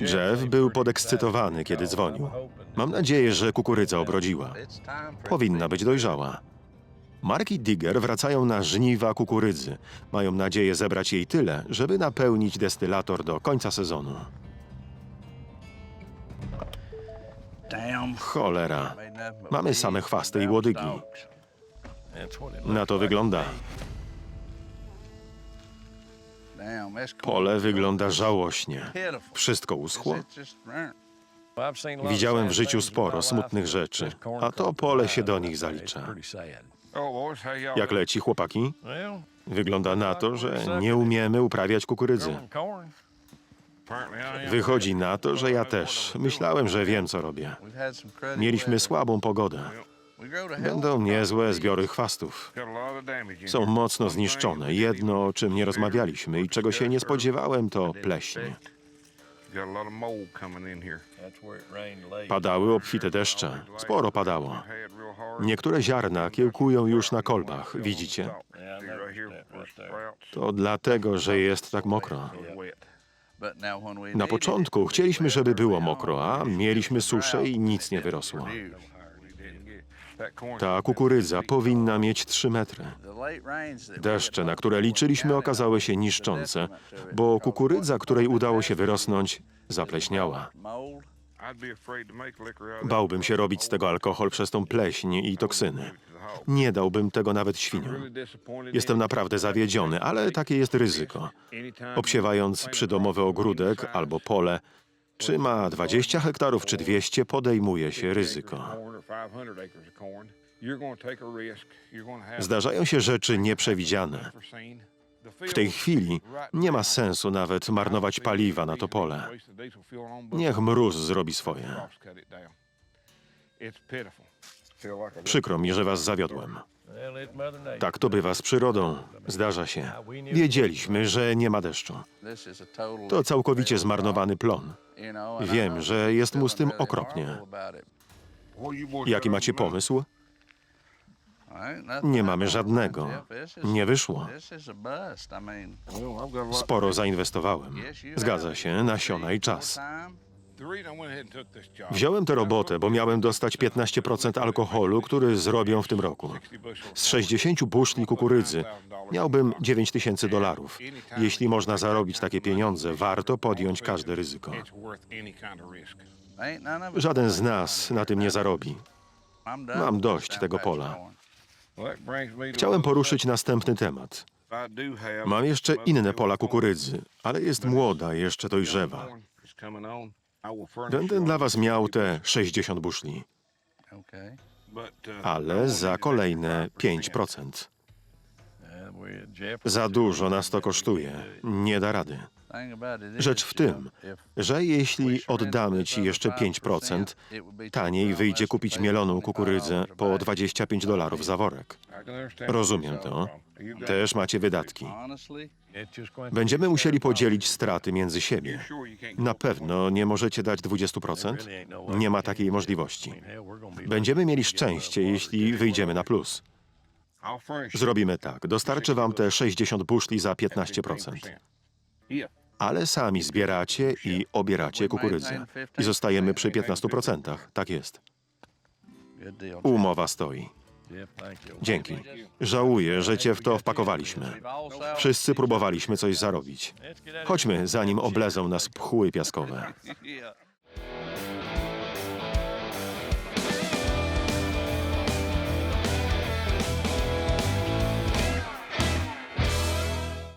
Jeff był podekscytowany, kiedy dzwonił. Mam nadzieję, że kukurydza obrodziła. Powinna być dojrzała. Mark i Digger wracają na żniwa kukurydzy. Mają nadzieję zebrać jej tyle, żeby napełnić destylator do końca sezonu. Cholera. Mamy same chwasty i łodygi. Na to wygląda. Pole wygląda żałośnie. Wszystko uschło. Widziałem w życiu sporo smutnych rzeczy, a to pole się do nich zalicza. Jak leci, chłopaki? Wygląda na to, że nie umiemy uprawiać kukurydzy. Wychodzi na to, że ja też. Myślałem, że wiem, co robię. Mieliśmy słabą pogodę. Będą niezłe zbiory chwastów. Są mocno zniszczone. Jedno, o czym nie rozmawialiśmy i czego się nie spodziewałem, to pleśń. Padały obfite deszcze. Sporo padało. Niektóre ziarna kiełkują już na kolbach, widzicie? To dlatego, że jest tak mokro. Na początku chcieliśmy, żeby było mokro, a mieliśmy suszę i nic nie wyrosło. Ta kukurydza powinna mieć 3 metry. Deszcze, na które liczyliśmy, okazały się niszczące, bo kukurydza, której udało się wyrosnąć, zapleśniała. Bałbym się robić z tego alkohol przez tą pleśń i toksyny. Nie dałbym tego nawet świniom. Jestem naprawdę zawiedziony, ale takie jest ryzyko. Obsiewając przydomowy ogródek albo pole, czy ma 20 hektarów, czy 200, podejmuje się ryzyko. Zdarzają się rzeczy nieprzewidziane. W tej chwili nie ma sensu nawet marnować paliwa na to pole. Niech mróz zrobi swoje. Przykro mi, że was zawiodłem. Tak to bywa z przyrodą. Zdarza się. Wiedzieliśmy, że nie ma deszczu. To całkowicie zmarnowany plon. Wiem, że jest mu z tym okropnie. Jaki macie pomysł? Nie mamy żadnego. Nie wyszło. Sporo zainwestowałem. Zgadza się, nasiona i czas. Wziąłem tę robotę, bo miałem dostać 15% alkoholu, który zrobią w tym roku. Z 60 buszli kukurydzy miałbym 9 tysięcy dolarów. Jeśli można zarobić takie pieniądze, warto podjąć każde ryzyko. Żaden z nas na tym nie zarobi. Mam dość tego pola. Chciałem poruszyć następny temat. Mam jeszcze inne pola kukurydzy, ale jest młoda, jeszcze dojrzewa. Będę dla was miał te 60 buszli, ale za kolejne 5%. Za dużo nas to kosztuje. Nie da rady. Rzecz w tym, że jeśli oddamy ci jeszcze 5%, taniej wyjdzie kupić mieloną kukurydzę po 25 dolarów za worek. Rozumiem to. Też macie wydatki. Będziemy musieli podzielić straty między siebie. Na pewno nie możecie dać 20%? Nie ma takiej możliwości. Będziemy mieli szczęście, jeśli wyjdziemy na plus. Zrobimy tak. Dostarczę wam te 60 buszli za 15%. Ale sami zbieracie i obieracie kukurydzę. I zostajemy przy 15%. Tak jest. Umowa stoi. Dzięki. Żałuję, że cię w to wpakowaliśmy. Wszyscy próbowaliśmy coś zarobić. Chodźmy, zanim oblezą nas pchły piaskowe.